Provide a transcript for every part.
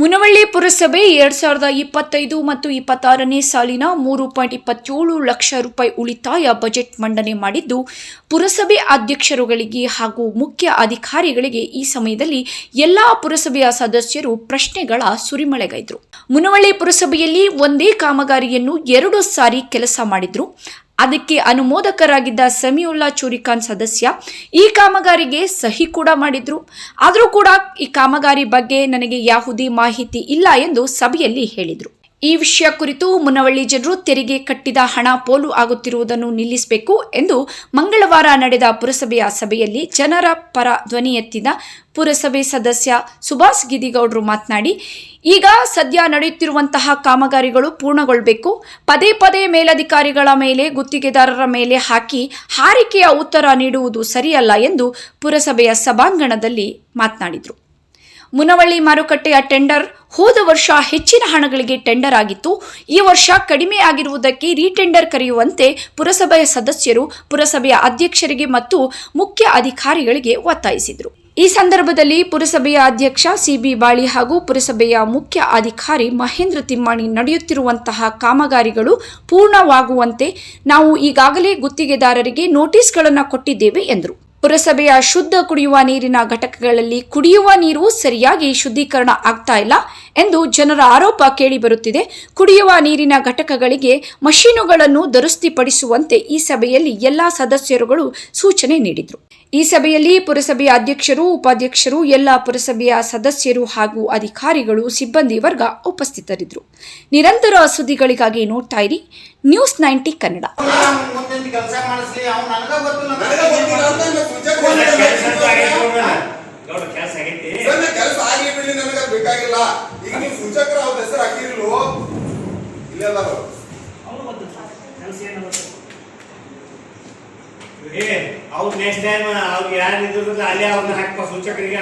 ಮುನವಳ್ಳಿ ಪುರಸಭೆ ಎರಡ್ ಸಾವಿರದ ಇಪ್ಪತ್ತೈದು ಮತ್ತು ಇಪ್ಪತ್ತಾರನೇ ಸಾಲಿನ ಮೂರು ಪಾಯಿಂಟ್ ಇಪ್ಪತ್ತೇಳು ಲಕ್ಷ ರೂಪಾಯಿ ಉಳಿತಾಯ ಬಜೆಟ್ ಮಂಡನೆ ಮಾಡಿದ್ದು, ಪುರಸಭೆ ಅಧ್ಯಕ್ಷರುಗಳಿಗೆ ಹಾಗೂ ಮುಖ್ಯ ಅಧಿಕಾರಿಗಳಿಗೆ ಈ ಸಮಯದಲ್ಲಿ ಎಲ್ಲಾ ಪುರಸಭೆಯ ಸದಸ್ಯರು ಪ್ರಶ್ನೆಗಳ ಸುರಿಮಳೆಗೈದರು. ಮುನವಳ್ಳಿ ಪುರಸಭೆಯಲ್ಲಿ ಒಂದೇ ಕಾಮಗಾರಿಯನ್ನು ಎರಡು ಸಾರಿ ಕೆಲಸ ಮಾಡಿದ್ರು. ಅದಕ್ಕೆ ಅನುಮೋದಕರಾಗಿದ್ದ ಸಮೀವುಲ್ಲಾ ಚೂರಿಖಾನ್ ಸದಸ್ಯ ಈ ಕಾಮಗಾರಿಗೆ ಸಹಿ ಕೂಡ ಮಾಡಿದ್ರು. ಆದರೂ ಕೂಡ ಈ ಕಾಮಗಾರಿ ಬಗ್ಗೆ ನನಗೆ ಯಾವುದೇ ಮಾಹಿತಿ ಇಲ್ಲ ಎಂದು ಸಭೆಯಲ್ಲಿ ಹೇಳಿದರು. ಈ ವಿಷಯ ಕುರಿತು ಮುನವಳ್ಳಿ ಜನರು ತೆರಿಗೆ ಕಟ್ಟಿದ ಹಣ ಪೋಲು ಆಗುತ್ತಿರುವುದನ್ನು ನಿಲ್ಲಿಸಬೇಕು ಎಂದು ಮಂಗಳವಾರ ನಡೆದ ಪುರಸಭೆಯ ಸಭೆಯಲ್ಲಿ ಜನರ ಪರ ಧ್ವನಿ ಎತ್ತಿದ ಪುರಸಭೆ ಸದಸ್ಯ ಸುಭಾಷ್ ಗಿದಿಗೌಡರು ಮಾತನಾಡಿ, ಈಗ ಸದ್ಯ ನಡೆಯುತ್ತಿರುವಂತಹ ಕಾಮಗಾರಿಗಳು ಪೂರ್ಣಗೊಳ್ಳಬೇಕು. ಪದೇ ಪದೇ ಮೇಲಧಿಕಾರಿಗಳ ಮೇಲೆ ಗುತ್ತಿಗೆದಾರರ ಮೇಲೆ ಹಾಕಿ ಹಾರಿಕೆಯ ಉತ್ತರ ನೀಡುವುದು ಸರಿಯಲ್ಲ ಎಂದು ಪುರಸಭೆಯ ಸಭಾಂಗಣದಲ್ಲಿ ಮಾತನಾಡಿದರು. ಮುನವಳ್ಳಿ ಮಾರುಕಟ್ಟೆಯ ಟೆಂಡರ್ ಹೋದ ವರ್ಷ ಹೆಚ್ಚಿನ ಹಣಗಳಿಗೆ ಟೆಂಡರ್ ಆಗಿತ್ತು. ಈ ವರ್ಷ ಕಡಿಮೆ ಆಗಿರುವುದಕ್ಕೆ ರೀಟೆಂಡರ್ ಕರೆಯುವಂತೆ ಪುರಸಭೆಯ ಸದಸ್ಯರು, ಪುರಸಭೆಯ ಅಧ್ಯಕ್ಷರಿಗೆ ಮತ್ತು ಮುಖ್ಯ ಅಧಿಕಾರಿಗಳಿಗೆ ಒತ್ತಾಯಿಸಿದರು. ಈ ಸಂದರ್ಭದಲ್ಲಿ ಪುರಸಭೆಯ ಅಧ್ಯಕ್ಷ ಸಿಬಿ ಬಾಳಿ ಹಾಗೂ ಪುರಸಭೆಯ ಮುಖ್ಯ ಅಧಿಕಾರಿ ಮಹೇಂದ್ರ ತಿಮ್ಮಾಣಿ ನಡೆಯುತ್ತಿರುವಂತಹ ಕಾಮಗಾರಿಗಳು ಪೂರ್ಣವಾಗುವಂತೆ ನಾವು ಈಗಾಗಲೇ ಗುತ್ತಿಗೆದಾರರಿಗೆ ನೋಟಿಸ್ಗಳನ್ನು ಕೊಟ್ಟಿದ್ದೇವೆ ಎಂದರು. ಪುರಸಭೆಯ ಶುದ್ಧ ಕುಡಿಯುವ ನೀರಿನ ಘಟಕಗಳಲ್ಲಿ ಕುಡಿಯುವ ನೀರು ಸರಿಯಾಗಿ ಶುದ್ಧೀಕರಣ ಆಗ್ತಾ ಇಲ್ಲ ಎಂದು ಜನರ ಆರೋಪ ಕೇಳಿಬರುತ್ತಿದೆ ಕುಡಿಯುವ ನೀರಿನ ಘಟಕಗಳಿಗೆ ಮಷೀನುಗಳನ್ನು ದುರಸ್ತಿಪಡಿಸುವಂತೆ ಈ ಸಭೆಯಲ್ಲಿ ಎಲ್ಲಾ ಸದಸ್ಯರುಗಳು ಸೂಚನೆ ನೀಡಿದರು. ಈ ಸಭೆಯಲ್ಲಿ ಪುರಸಭೆಯ ಅಧ್ಯಕ್ಷರು ಉಪಾಧ್ಯಕ್ಷರು ಎಲ್ಲ ಪುರಸಭೆಯ ಸದಸ್ಯರು ಹಾಗೂ ಅಧಿಕಾರಿಗಳು ಸಿಬ್ಬಂದಿ ವರ್ಗ ಉಪಸ್ಥಿತರಿದ್ದರು ನಿರಂತರ ಸುದ್ದಿಗಳಿಗಾಗಿ ನೋಡ್ತಾ ಇರಿ ನ್ಯೂಸ್ ನೈಂಟಿ ಕನ್ನಡ ಬೇಕಾಗಿಲ್ಲ ಈಗ ನೀವು ಸೂಚಕರ ಅವ್ರ ಹೆಸರು ಹಾಕಿರಿಲ್ವೋ ಇಲ್ಲೆಲ್ಲ ಅವ್ರು. ಅವನು ಗೊತ್ತು ಕೆಲಸ ಏನು ಗೊತ್ತು ಏ ಅವ್ರು ನೆಕ್ಸ್ಟ್ ಟೈಮ್ ಅವ್ರು ಯಾರು ಇದ್ರದ್ದು ಅಲ್ಲೇ ಅವ್ರನ್ನ ಹಾಕಪ್ಪ ಸೂಚಕರಿಗೆ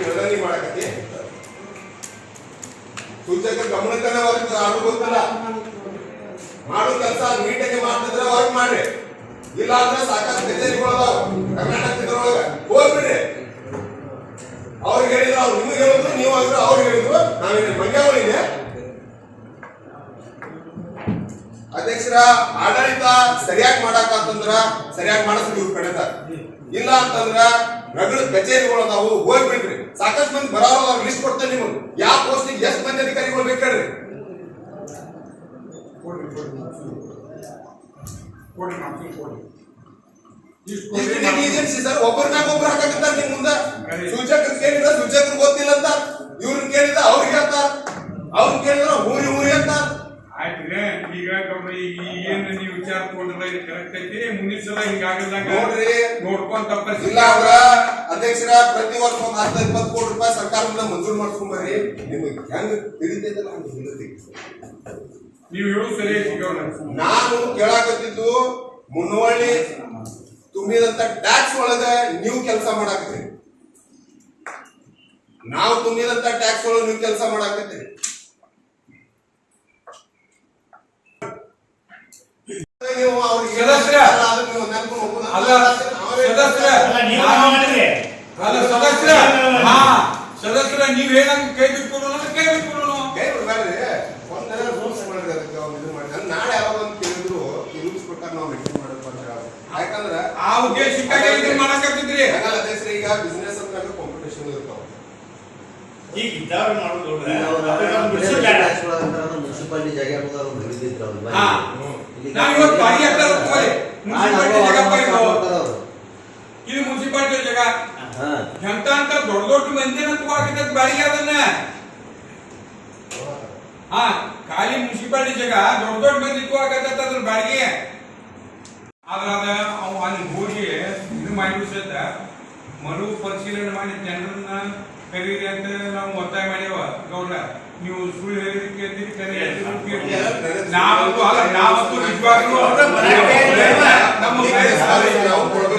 ಕೆಳಗಡೆ ಮಾಡಕತ್ತಿ? ಸೂಚಕರ ಗಮನಕ್ಕನ ವರ್ಕ್ ಆದ್ರೂ ಗೊತ್ತಿಲ್ಲ. ಮಾಡೋ ಕೆಲಸ ನೀಟಾಗಿ ಮಾಡ್ತಿದ್ರೆ ವರ್ಕ್ ಮಾಡ್ರಿ. ಇಲ್ಲ ಅಂದ್ರೆ ಸಾಕಷ್ಟು ಕಚೇರಿಗಳು ಕರ್ನಾಟಕ ಕರ್ನಾಟಕದೊಳಗ ಹೋಗ್ಬಿಡ್ರಿ. ಅವ್ರಿಗೆ ಹೇಳಿದ್ರು, ಅವ್ರು ನಿಮಗೆ ಹೇಳಿದ್ರು, ನೀವು ಹೇಳಿದ್ರು, ಅವ್ರು ಹೇಳಿದ್ರು. ನಾವೇನು ಮಂಗ್ಯಾವಳಿಗೆ ಅಧ್ಯಕ್ಷರ, ಆಡಳಿತ ಸರಿಯಾಗಿ ಮಾಡಾಕಂತಂದ್ರ ಸರಿಯಾಗಿ ಮಾಡಿಸ್ರಿ ಇವ್ರ ಕಡೆದ ಇಲ್ಲ ಅಂತಂದ್ರ ರಗಡ ಕಚೇರಿಗಳು ನಾವು ಹೋಗ್ಬಿಡ್ರಿ ಸಾಕಷ್ಟು ಮಂದಿ ಬರೋರು ಅವ್ರ ಲಿಸ್ಟ್ ಕೊಡ್ತೇನೆ ನಿಮಗೆ. ಯಾವ ಪೋಸ್ಟಿಗೆ ಎಷ್ಟು ಮಂದಿ ಅಧಿಕಾರಿಗಳು ಬೇಕು ಹೇಳ್ರಿ. ಏಜೆನ್ಸಿ ಸರ್ ಒಬ್ಬರನ್ನಾಗ ಒಬ್ರು ಹಾಕಕತ್ತಾರ ನಿಮ್ ಮುಂದ? ಸೂಚಕರು ಕೇಳಿದ ಸೂಚಕರು ಗೊತ್ತಿಲ್ಲ ಅಂತ. ಇವ್ರನ್ನ ಕೇಳಿದ ಅವ್ರಿಗೆ ಹೇಳ್ತಾರ ಅವ್ರು ಕೇಳಿದ್ರ ಊರಿ ಊರಿ ಅಂತ ಆಯ್ತ್ರಿ ಈಗ ಗೌಡ್ರಿ ಈ ಏನ್ ನೀವು ವಿಚಾರ ತಗೊಂಡ್ರಲ್ಲ ಇದು ಕರೆಕ್ಟ್ ಐತಿ? ಮುಂದಿನ ಸಲ ಹಿಂಗಾಗಲ್ದಂಗ ನೋಡ್ರಿ. ನೋಡ್ಕೊಂತ ಇಲ್ಲ ಅವ್ರ ಅಧ್ಯಕ್ಷರ ಪ್ರತಿ ವರ್ಷ ಒಂದ್ ಹತ್ತು ಇಪ್ಪತ್ತು ಕೋಟಿ ರೂಪಾಯಿ ಸರ್ಕಾರದಿಂದ ಮಂಜೂರು ಮಾಡ್ಕೊಂಡ್ ಬರ್ರಿ. ನಿಮಗೆ ಹೆಂಗ್ ತಿಳಿತೈತಲ್ಲ ಹಂಗ ತಿಳಿತೈತಿ. ನೀವು ಹೇಳು ಸರಿ ನಾನು ಕೇಳಾಕತ್ತಿದ್ದು ಮುನ್ನವಳ್ಳಿ ತುಂಬಿದಂತ ಟ್ಯಾಕ್ಸ್ ಒಳಗ ನೀವು ಕೆಲಸ ಮಾಡಾಕತ್ತೀರಿ. ನಾವು ತುಂಬಿದಂತ ಟ್ಯಾಕ್ಸ್ ಒಳಗ ನೀವು ಕೆಲಸ ಮಾಡಾಕತ್ತೀರಿ. ನೀವು ಅವ್ರಿಗೆ ಕೈ ಅದನ್ನ ಆ ಉದ್ದೇಶಕ್ಕಾಗಿ ಇದನ್ನ ಮಾಡಕತ್ತಿದ್ರಿ ಹಂಗಲ್ಲ ಅಧ್ಯಕ್ಷರೇ, ಈಗ ಬಿಸ್ನೆಸ್ ಅಂತ ಕಾಂಪಿಟೇಷನ್ ಇರ್ತಾವ ಈಗ ಇದ್ದವ್ರು ಮಾಡೋದು ಗೌಡ್ರ ನಾವು ಅವ್ರಿಗೆ ನಮ್ಗೆ ಬಿಡಿಸಿಲ್ಲ. ಮುನ್ಸಿಪಾಲಿಟಿ ಜಾಗ ಹೋದವ್ರು ಹಿಡಿದಿದ್ರು ಅವ್ರು ಮನೆ. ಹಾ. ಇಲ್ಲಿ ನಾವ್ ಇವತ್ತು ಬಾಡಿ ಹಾಕ್ತಾರ ತಗೋರಿ. ಆ, ಮುನ್ಸಿಪಾಲ್ಟಿ ನಾವು ಜಾಗಪ್ಪ ಅವ್ರು ಇದು. ಮಾಡ್ತಾರೆ ಅವ್ರು. ಇದು ಮುನ್ಸಿಪಾಲ್ಟಿ ಜಾಗ ಹಾ. ಎಂತ ಅಂತ ದೊಡ್ಡ ದೊಡ್ಡ ಮಂದಿನ ತಗೋಕಿದ್ದ ಬಾಡಿಗೆ ಅದನ್ನ ಹಾ ಖಾಲಿ ಮುನ್ಸಿಪಾಲ್ಟಿ ಜಾಗ ದೊಡ್ಡ ದೊಡ್ಡ ಮಂದಿ ತಗೋಕತ್ತ ಅದ್ರ ಬಾಡಿಗೆ ಆದ್ರ ಅದ ಅಲ್ಲಿ ಹೋಗಿ ಇದು ಮಾಡಿದ್ರು ಸಹಿತ ಮರು ಪರಿಶೀಲನೆ ಮಾಡಿ ಜನರನ್ನ ಕರೀರಿ ಅಂತ ನಾವು ಒತ್ತಾಯ ಮಾಡ್ಯಾವ ಗೌಡ್ರ ನೀವು ಸುಳ್ಳು ಹೇಳಿದಕ್ಕೆ ಕರೆ. ನಾವಂತೂ ಅಲ್ಲ ನಾವಂತೂ ನಿಜವಾಗ್ಲೂ ನಮ್ಮ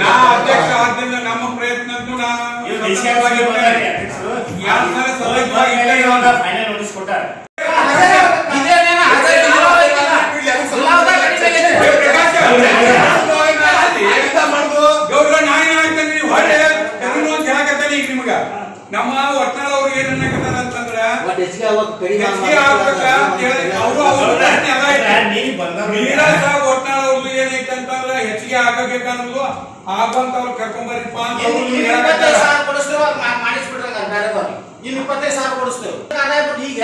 ನಾ ಅಧ್ಯಕ್ಷ ಆದ್ದರಿಂದ ನಮ್ಮ ಪ್ರಯತ್ನ ಅಂತೂ ನಾ ಇವ್ರು ಈಗ ನಮ್ಮ ಒಟ್ಟಾರ ಅವ್ರು ಏನ್ ಹೆಚ್ಚಿಗೆ ಅಂತ ಹೇಳಿ ಅವರು ಆಗಬೇಕನ್ನೋದು ಆಗಂತ ಅವ್ರು ಕರ್ಕೊಂಬರಿಪ್ಪ ಅಂತ ಮಾಡಿಸ್ಬಿಡ್ರಿ ಇನ್ನು ಸಾವಿರ ಕೊಡಿಸ್ತೇವೆ ಈಗ